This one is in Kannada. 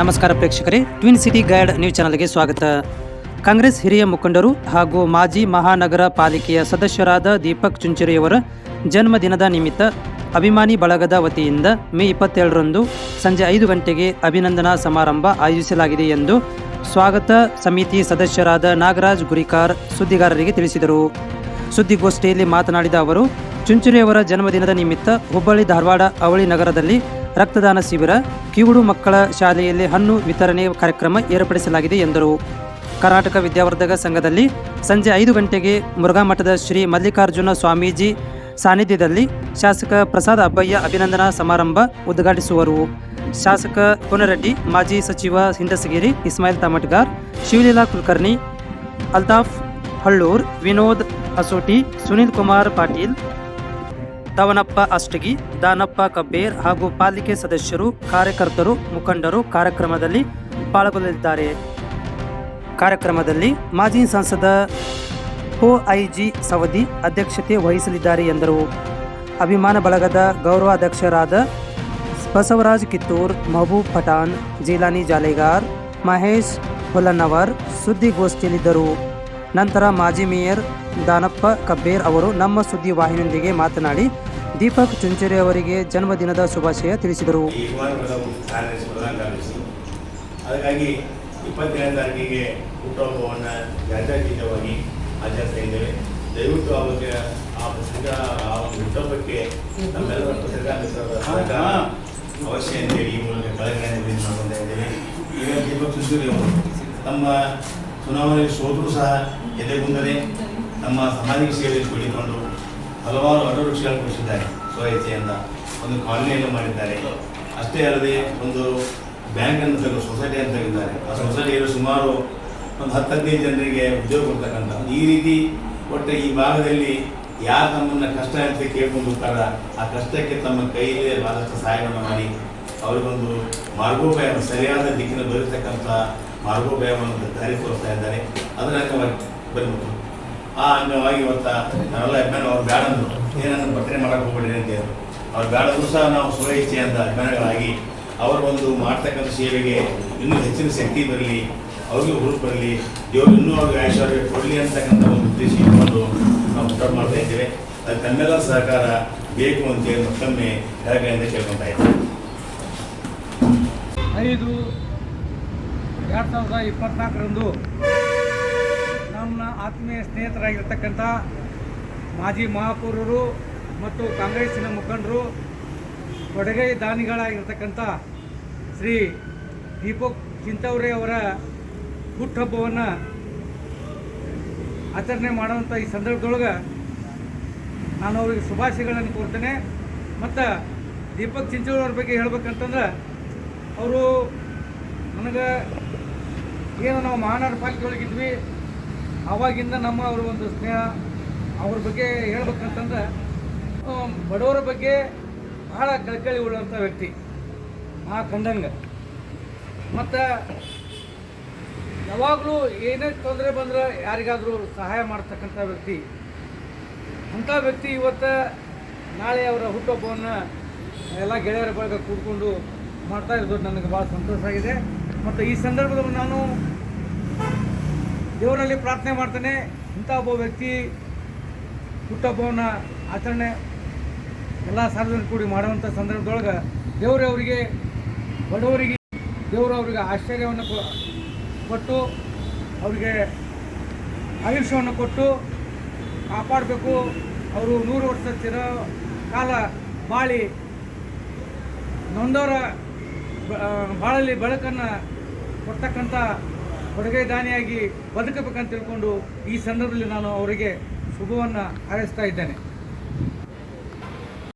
ನಮಸ್ಕಾರ ಪ್ರೇಕ್ಷಕರೇ. ಟ್ವಿನ್ ಸಿಟಿ ಗೈಡ್ ನ್ಯೂಸ್ ಚಾನಲ್ಗೆ ಸ್ವಾಗತ. ಕಾಂಗ್ರೆಸ್ ಹಿರಿಯ ಮುಖಂಡರು ಹಾಗೂ ಮಾಜಿ ಮಹಾನಗರ ಪಾಲಿಕೆಯ ಸದಸ್ಯರಾದ ದೀಪಕ್ ಚುಂಚುರಿಯವರ ಜನ್ಮದಿನದ ನಿಮಿತ್ತ ಅಭಿಮಾನಿ ಬಳಗದ ವತಿಯಿಂದ ಮೇ ಇಪ್ಪತ್ತೇಳರಂದು ಸಂಜೆ ಐದು ಗಂಟೆಗೆ ಅಭಿನಂದನಾ ಸಮಾರಂಭ ಆಯೋಜಿಸಲಾಗಿದೆ ಎಂದು ಸ್ವಾಗತ ಸಮಿತಿ ಸದಸ್ಯರಾದ ನಾಗರಾಜ್ ಗುರಿಕಾರ್ ಸುದ್ದಿಗಾರರಿಗೆ ತಿಳಿಸಿದರು. ಸುದ್ದಿಗೋಷ್ಠಿಯಲ್ಲಿ ಮಾತನಾಡಿದ ಅವರು, ಚುಂಚುರಿಯವರ ಜನ್ಮದಿನದ ನಿಮಿತ್ತ ಹುಬ್ಬಳ್ಳಿ ಧಾರವಾಡ ಅವಳಿ ನಗರದಲ್ಲಿ ರಕ್ತದಾನ ಶಿಬಿರ, ಕಿವುಡು ಮಕ್ಕಳ ಶಾಲೆಯಲ್ಲಿ ಹಣ್ಣು ವಿತರಣೆ ಕಾರ್ಯಕ್ರಮ ಏರ್ಪಡಿಸಲಾಗಿದೆ ಎಂದರು. ಕರ್ನಾಟಕ ವಿದ್ಯಾವರ್ಧಕ ಸಂಘದಲ್ಲಿ ಸಂಜೆ ಐದು ಗಂಟೆಗೆ ಮುರುಘಾಮಠದ ಶ್ರೀ ಮಲ್ಲಿಕಾರ್ಜುನ ಸ್ವಾಮೀಜಿ ಸಾನ್ನಿಧ್ಯದಲ್ಲಿ ಶಾಸಕ ಪ್ರಸಾದ್ ಅಬ್ಬಯ್ಯ ಅಭಿನಂದನಾ ಸಮಾರಂಭ ಉದ್ಘಾಟಿಸುವರು. ಶಾಸಕ ಕೋನರೆಡ್ಡಿ ಮಾಜಿ ಸಚಿವ ಹಿಂದಸಗಿರಿ ಇಸ್ಮಾಯಿಲ್ ತಮಟ್ಗಾರ್, ಶಿವಲೀಲಾ ಕುಲಕರ್ಣಿ, ಅಲ್ತಾಫ್ ಹಳ್ಳೂರ್, ವಿನೋದ್ ಅಸೋಟಿ, ಸುನೀಲ್ ಕುಮಾರ್ ಪಾಟೀಲ್ ದವನಪ್ಪ ಅಷ್ಟಗಿ, ದಾನಪ್ಪ ಕಬ್ಬೇರ್ ಹಾಗೂ ಪಾಲಿಕೆ ಸದಸ್ಯರು, ಕಾರ್ಯಕರ್ತರು, ಮುಖಂಡರು ಕಾರ್ಯಕ್ರಮದಲ್ಲಿ ಪಾಲ್ಗೊಳ್ಳಲಿದ್ದಾರೆ. ಕಾರ್ಯಕ್ರಮದಲ್ಲಿ ಮಾಜಿ ಸಂಸದ ಒಐಜಿ ಸವದಿ ಅಧ್ಯಕ್ಷತೆ ವಹಿಸಲಿದ್ದಾರೆ ಎಂದರು. ಅಭಿಮಾನ ಬಳಗದ ಗೌರವಾಧ್ಯಕ್ಷರಾದ ಬಸವರಾಜ್ ಕಿತ್ತೂರ್, ಮಹಬೂಬ್ ಪಠಾನ್ ಜೀಲಾನಿ ಜಾಲೇಗಾರ್, ಮಹೇಶ್ ಹೊಲನ್ನವರ್ ಸುದ್ದಿಗೋಷ್ಠಿಯಲ್ಲಿದ್ದರು. ನಂತರ ಮಾಜಿ ಮೇಯರ್ ದಾನಪ್ಪ ಕಬ್ಬೇರ್ ಅವರು ನಮ್ಮ ಸುದ್ದಿ ವಾಹಿನಿಯೊಂದಿಗೆ ಮಾತನಾಡಿ, ದೀಪಕ್ ಚುಂಚರಿ ಅವರಿಗೆ ಜನ್ಮದಿನದ ಶುಭಾಶಯ ತಿಳಿಸಿದರು. ಅದಕ್ಕಾಗಿ ಇಪ್ಪತ್ತೇಳನೇ ತಾರೀಕಿಗೆ ಹುಟ್ಟುಹಬ್ಬವನ್ನು ಆಚರಿಸ್ತಾ ಇದ್ದೇವೆ ದಯವಿಟ್ಟು ಆ ಪುಸ್ತಕ ಆ ಹುಟ್ಟುಹಬ್ಬಕ್ಕೆ ನಮ್ಮೆಲ್ಲರ ಅವಶ್ಯ ಈ ಮೂಲಕ ಮಾಡ್ಕೊತಾ ಇದ್ದೇವೆ. ದೀಪಕ್ ಚುಂಚೂರಿ ಅವರು ತಮ್ಮ ಚುನಾವಣೆಗೆ ಸೋತರೂ ಸಹ ಎದೆಗುಂದದೆ ನಮ್ಮ ಸಾಮಾಜಿಕ ವಿಷಯದಲ್ಲಿ ಕುಳಿತುಕೊಂಡು ಹಲವಾರು ಅಡವೃಕ್ಷಗಳನ್ನು ಕೊಡಿಸಿದ್ದಾರೆ. ಸ್ವಇಚ್ಛೆಯಿಂದ ಒಂದು ಕಾಲನಿಯನ್ನು ಮಾಡಿದ್ದಾರೆ. ಅಷ್ಟೇ ಅಲ್ಲದೆ ಒಂದು ಬ್ಯಾಂಕ್ ತೆಗೆದು ಸೊಸೈಟಿ ಅಂತ ತೆಗೆದಿದ್ದಾರೆ. ಆ ಸೊಸೈಟಿಯಲ್ಲಿ ಸುಮಾರು ಒಂದು ಹತ್ತು ಹದಿನೈದು ಜನರಿಗೆ ಉದ್ಯೋಗ ಕೊಡ್ತಕ್ಕಂಥ ಈ ರೀತಿ ಒಟ್ಟು ಈ ಭಾಗದಲ್ಲಿ ಯಾರು ತಮ್ಮನ್ನ ಕಷ್ಟ ಅಂತ ಕೇಳ್ಕೊಂಡು ಹೋಗ್ತಾರ, ಆ ಕಷ್ಟಕ್ಕೆ ತಮ್ಮ ಕೈಯಲ್ಲಿ ಆದಷ್ಟು ಸಹಾಯವನ್ನು ಮಾಡಿ ಅವರಿಗೊಂದು ಮಾರ್ಗೋಪಾಯ ಸರಿಯಾದ ದಿಕ್ಕಿನ ಬರತಕ್ಕಂಥ ಮಾರ್ಗೋಪಾಯವನ್ನು ದಾರಿ ತೋರಿಸ್ತಾ ಇದ್ದಾರೆ. ಅದರ ಬಂದ್ಬಿಟ್ಟು ಆ ಅಂಗವಾಗಿ ಇವತ್ತು ನಾವೆಲ್ಲ ಅಭಿಮಾನಿ ಅವ್ರು ಬೇಡ ಏನಂದ್ರೆ ಬಟ್ಟರೆ ಮಾಡಕ್ಕೆ ಹೋಗ್ಬೇಡಿ ಅಂತ ಹೇಳಿದ್ರು. ಅವ್ರು ಬೇಡ ಅಂದ್ರೂ ಸಹ ನಾವು ಸ್ವ ಇಚ್ಛೆ ಅಂತ ಅಭಿಮಾನಿಗಳಾಗಿ ಅವರ ಒಂದು ಮಾಡ್ತಕ್ಕಂಥ ಸೇವೆಗೆ ಇನ್ನೂ ಹೆಚ್ಚಿನ ಶಕ್ತಿ ಬರಲಿ, ಅವ್ರಿಗೆ ಹುರುಪು ಬರಲಿ, ದೇವರು ಇನ್ನೂ ಅವ್ರಿಗೆ ಐಶ್ವರ್ಯ ಕೊಡಲಿ ಅಂತಕ್ಕಂಥ ಒಂದು ಉದ್ದೇಶ ಇಟ್ಕೊಂಡು ನಾವು ಊಟ ಮಾಡ್ತಾ ಇದ್ದೇವೆ. ಅದು ತಮ್ಮೆಲ್ಲ ಸಹಕಾರ ಬೇಕು ಅಂತೇಳಿ ಮತ್ತೊಮ್ಮೆ ಕೆಳಗಡೆಯಿಂದ ಕೇಳ್ಕೊತಾ ಇದ್ದೇವೆ ಐದು ಎರಡು ಸಾವಿರದ ಇಪ್ಪತ್ನಾಲ್ಕರಂದು ಆತ್ಮೀಯ ಸ್ನೇಹಿತರಾಗಿರ್ತಕ್ಕಂಥ ಮಾಜಿ ಮಹಾಪೌರರು ಮತ್ತು ಕಾಂಗ್ರೆಸ್ಸಿನ ಮುಖಂಡರು, ಕೊಡಗೈ ದಾನಿಗಳಾಗಿರ್ತಕ್ಕಂಥ ಶ್ರೀ ದೀಪಕ್ ಚಿಂತವ್ರೆ ಅವರ ಹುಟ್ಟುಹಬ್ಬವನ್ನು ಆಚರಣೆ ಮಾಡುವಂಥ ಈ ಸಂದರ್ಭದೊಳಗೆ ನಾನು ಅವರಿಗೆ ಶುಭಾಶಯಗಳನ್ನು ಕೋರ್ತೇನೆ. ಮತ್ತು ದೀಪಕ್ ಚಿಂಚೋಳಿ ಅವ್ರ ಬಗ್ಗೆ ಹೇಳ್ಬೇಕಂತಂದ್ರೆ, ಅವರು ನನಗೆ ಏನು ನಾವು ಮಹಾನಗರ ಪಾಲಿಕೆ ಆವಾಗಿಂದ ನಮ್ಮ ಅವರ ಒಂದು ಸ್ನೇಹ, ಅವ್ರ ಬಗ್ಗೆ ಹೇಳ್ಬೇಕಂತಂದ್ರೆ ಬಡವರ ಬಗ್ಗೆ ಬಹಳ ಕಳಕಳಿ ಉಳ್ಳಂಥ ವ್ಯಕ್ತಿ ಆ ಕಂಡಂಗೆ ಮತ್ತು ಯಾವಾಗಲೂ ಏನೇ ತೊಂದರೆ ಬಂದ್ರೆ ಯಾರಿಗಾದರೂ ಸಹಾಯ ಮಾಡ್ತಕ್ಕಂಥ ವ್ಯಕ್ತಿ. ಅಂಥ ವ್ಯಕ್ತಿ ಇವತ್ತು ನಾಳೆ ಅವರ ಹುಟ್ಟುಹಬ್ಬವನ್ನು ಎಲ್ಲ ಗೆಳೆಯರ ಬಳಗ ಕೂಡ್ಕೊಂಡು ಮಾಡ್ತಾ ಇರೋದು ನನಗೆ ಭಾಳ ಸಂತೋಷ ಆಗಿದೆ. ಮತ್ತು ಈ ಸಂದರ್ಭದಲ್ಲಿ ನಾನು ದೇವರಲ್ಲಿ ಪ್ರಾರ್ಥನೆ ಮಾಡ್ತಾನೆ. ಇಂಥ ಒಬ್ಬ ವ್ಯಕ್ತಿ ಹುಟ್ಟಹಬ್ಬವನ್ನು ಆಚರಣೆ ಎಲ್ಲ ಸಾರ್ವಜನಿಕ ಕೂಡಿ ಮಾಡುವಂಥ ಸಂದರ್ಭದೊಳಗೆ ದೇವರೇ ಅವರಿಗೆ, ಬಡವರಿಗೆ ದೇವರು ಅವರಿಗೆ ಆಶ್ಚರ್ಯವನ್ನು ಕೊಟ್ಟು ಅವರಿಗೆ ಆಯುಷ್ಯವನ್ನು ಕೊಟ್ಟು ಕಾಪಾಡಬೇಕು. ಅವರು ನೂರು ವರ್ಷ ಚಿರ ಕಾಲ ಬಾಳಿ ನೊಂದವರ ಬಾಳಲ್ಲಿ ಬೆಳಕನ್ನು ಕೊಡ್ತಕ್ಕಂಥ ಕೊಡುಗೈ ದಾನಿಯಾಗಿ ಬದುಕಬೇಕಂತ ತಿಳ್ಕೊಂಡು ಈ ಸಂದರ್ಭದಲ್ಲಿ ನಾನು ಅವರಿಗೆ ಶುಭವನ್ನು ಹಾರೈಸ್ತಾ ಇದ್ದೇನೆ.